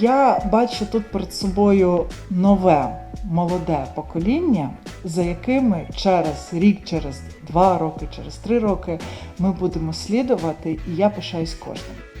Я бачу тут перед собою нове молоде покоління, за якими через рік, через два роки, через три роки ми будемо слідувати, і я пишаюсь кожним.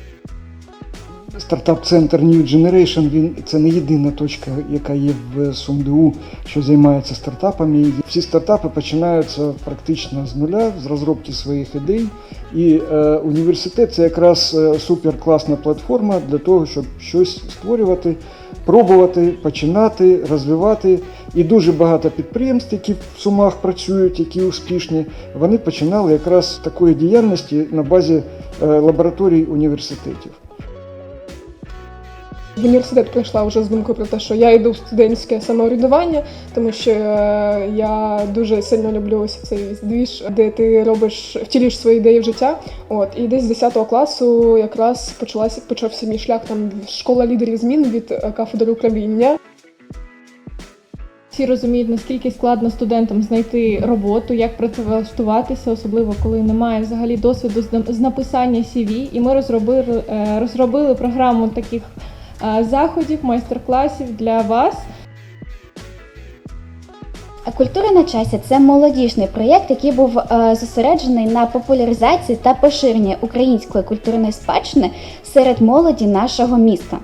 Стартап-центр New Generation він це не єдина точка, яка є в СумДУ, що займається стартапами. Всі стартапи починаються практично з нуля, з розробки своїх ідей. І е, університет це якраз е, суперкласна платформа для того, щоб щось створювати, пробувати, починати, розвивати. І дуже багато підприємств, які в Сумах працюють, які успішні, вони починали якраз такої діяльності на базі е, лабораторій університетів. В університет прийшла вже з думкою про те, що я йду в студентське самоврядування, тому що е, я дуже сильно люблю ось цей двіж, де ти робиш, втілюєш свої ідеї в життя. От і десь з 10 класу якраз почалася почався мій шлях там школа лідерів змін від е, кафедри управління. Всі розуміють, наскільки складно студентам знайти роботу, як працевлаштуватися, особливо коли немає взагалі досвіду з написання CV. І ми розробили, е, розробили програму таких заходів, майстер-класів для вас. Культура на часі це молодіжний проєкт, який був е, зосереджений на популяризації та поширенні української культурної спадщини серед молоді нашого міста.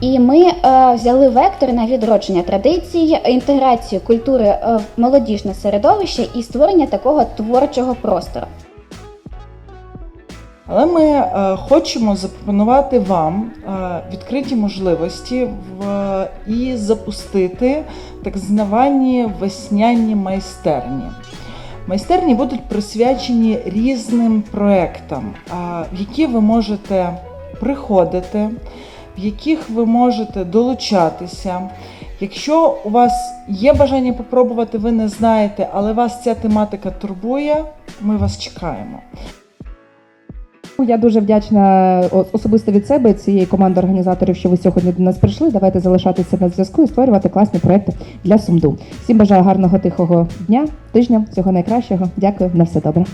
І ми е, взяли вектор на відродження традицій, інтеграцію культури е, в молодіжне середовище і створення такого творчого простору. Але ми е, хочемо запропонувати вам е, відкриті можливості і запустити так звані весняні майстерні. Майстерні будуть присвячені різним проектам, е, в які ви можете приходити, в яких ви можете долучатися. Якщо у вас є бажання попробувати, ви не знаєте, але вас ця тематика турбує, ми вас чекаємо. Я дуже вдячна особисто від себе цієї команди організаторів, що ви сьогодні до нас прийшли. Давайте залишатися на зв'язку і створювати класні проекти для Сумду. Всім бажаю гарного тихого дня, тижня, всього найкращого. Дякую, на все добре.